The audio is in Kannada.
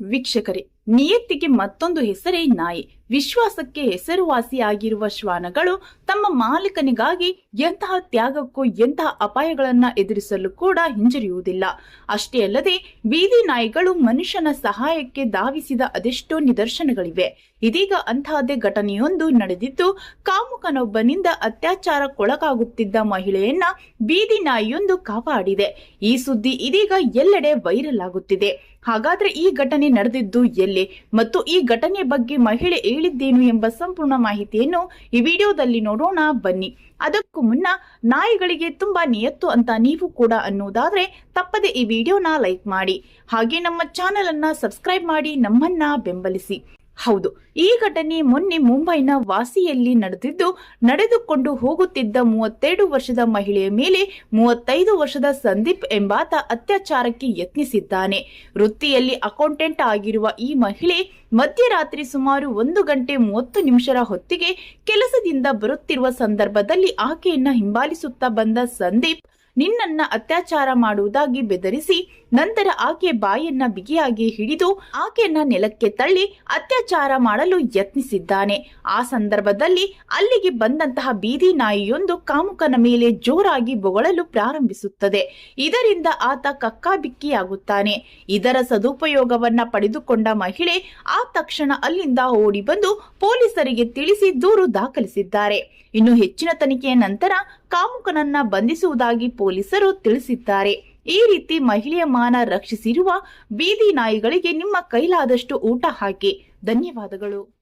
ವೀಕ್ಷಕರೇ, ನಿಯತ್ತಿಗೆ ಮತ್ತೊಂದು ಹೆಸರೇ ನಾಯಿ. ವಿಶ್ವಾಸಕ್ಕೆ ಹೆಸರುವಾಸಿಯಾಗಿರುವ ಶ್ವಾನಗಳು ತಮ್ಮ ಮಾಲೀಕನಿಗಾಗಿ ಎಂತಹ ತ್ಯಾಗಕ್ಕೂ ಎಂತಹ ಅಪಾಯಗಳನ್ನ ಎದುರಿಸಲು ಕೂಡ ಹಿಂಜರಿಯುವುದಿಲ್ಲ. ಅಷ್ಟೇ ಅಲ್ಲದೆ, ಬೀದಿ ನಾಯಿಗಳು ಮನುಷ್ಯನ ಸಹಾಯಕ್ಕೆ ಧಾವಿಸಿದ ಅದೆಷ್ಟೋ ನಿದರ್ಶನಗಳಿವೆ. ಇದೀಗ ಅಂತಹದ್ದೇ ಘಟನೆಯೊಂದು ನಡೆದಿದ್ದು, ಕಾಮುಕನೊಬ್ಬನಿಂದ ಅತ್ಯಾಚಾರಕ್ಕೊಳಗಾಗುತ್ತಿದ್ದ ಮಹಿಳೆಯನ್ನ ಬೀದಿ ನಾಯಿಯೊಂದು ಕಾಪಾಡಿದೆ. ಈ ಸುದ್ದಿ ಇದೀಗ ಎಲ್ಲೆಡೆ ವೈರಲ್ ಆಗುತ್ತಿದೆ. ಹಾಗಾದ್ರೆ ಈ ಘಟನೆ ನಡೆದಿದ್ದು ಎಲ್ಲಿ? ಮತ್ತು ಈ ಘಟನೆ ಬಗ್ಗೆ ಮಹಿಳೆ ಹೇಳಿದ್ದೇನು ಎಂಬ ಸಂಪೂರ್ಣ ಮಾಹಿತಿಯನ್ನು ಈ ವಿಡಿಯೋದಲ್ಲಿ ನೋಡೋಣ, ಬನ್ನಿ. ಅದಕ್ಕೂ ಮುನ್ನ ನಾಯಿಗಳಿಗೆ ತುಂಬಾ ನಿಯತ್ತು ಅಂತ ನೀವು ಕೂಡ ಅನ್ನೋದಾದ್ರೆ ತಪ್ಪದೆ ಈ ವಿಡಿಯೋನ ಲೈಕ್ ಮಾಡಿ. ಹಾಗೆ ನಮ್ಮ ಚಾನೆಲ್ ಅನ್ನ ಸಬ್ಸ್ಕ್ರೈಬ್ ಮಾಡಿ, ನಮ್ಮನ್ನ ಬೆಂಬಲಿಸಿ. ಹೌದು. ಈ ಘಟನೆ ಮೊನ್ನೆ ಮುಂಬೈನ ವಾಸಿಯಲ್ಲಿ ನಡೆದಿದ್ದು, ನಡೆದುಕೊಂಡು ಹೋಗುತ್ತಿದ್ದ ಮೂವತ್ತೆರಡು ವರ್ಷದ ಮಹಿಳೆಯ ಮೇಲೆ ಮೂವತ್ತೈದು ವರ್ಷದ ಸಂದೀಪ್ ಎಂಬಾತ ಅತ್ಯಾಚಾರಕ್ಕೆ ಯತ್ನಿಸಿದ್ದಾನೆ. ವೃತ್ತಿಯಲ್ಲಿ ಅಕೌಂಟೆಂಟ್ ಆಗಿರುವ ಈ ಮಹಿಳೆ ಮಧ್ಯರಾತ್ರಿ ಸುಮಾರು ಒಂದು ಗಂಟೆ ಮೂವತ್ತು ನಿಮಿಷರ ಹೊತ್ತಿಗೆ ಕೆಲಸದಿಂದ ಬರುತ್ತಿರುವ ಸಂದರ್ಭದಲ್ಲಿ ಆಕೆಯನ್ನ ಹಿಂಬಾಲಿಸುತ್ತಾ ಬಂದ ಸಂದೀಪ್ ನಿನ್ನನ್ನ ಅತ್ಯಾಚಾರ ಮಾಡುವುದಾಗಿ ಬೆದರಿಸಿ ನಂತರ ಆಕೆ ಬಾಯನ್ನ ಬಿಗಿಯಾಗಿ ಹಿಡಿದು ಆಕೆಯನ್ನ ನೆಲಕ್ಕೆ ತಳ್ಳಿ ಅತ್ಯಾಚಾರ ಮಾಡಲು ಯತ್ನಿಸಿದ್ದಾನೆ. ಆ ಸಂದರ್ಭದಲ್ಲಿ ಅಲ್ಲಿಗೆ ಬಂದಂತಹ ಬೀದಿ ನಾಯಿಯೊಂದು ಕಾಮುಕನ ಮೇಲೆ ಜೋರಾಗಿ ಬೊಗಳಲು ಪ್ರಾರಂಭಿಸುತ್ತದೆ. ಇದರಿಂದ ಆತ ಕಕ್ಕಾಬಿಕ್ಕಿಯಾಗುತ್ತಾನೆ. ಇದರ ಸದುಪಯೋಗವನ್ನ ಪಡೆದುಕೊಂಡ ಮಹಿಳೆ ಆ ತಕ್ಷಣ ಅಲ್ಲಿಂದ ಓಡಿ ಬಂದು ಪೊಲೀಸರಿಗೆ ತಿಳಿಸಿ ದೂರು ದಾಖಲಿಸಿದ್ದಾರೆ. ಇನ್ನು ಹೆಚ್ಚಿನ ತನಿಖೆಯ ನಂತರ ಕಾಮುಕನನ್ನ ಬಂಧಿಸುವುದಾಗಿ ಪೊಲೀಸರು ತಿಳಿಸಿದ್ದಾರೆ. ಈ ರೀತಿ ಮಹಿಳೆಯ ಮಾನ ರಕ್ಷಿಸಿರುವ ಬೀದಿ ನಾಯಿಗಳಿಗೆ ನಿಮ್ಮ ಕೈಲಾದಷ್ಟು ಊಟ ಹಾಕಿ. ಧನ್ಯವಾದಗಳು.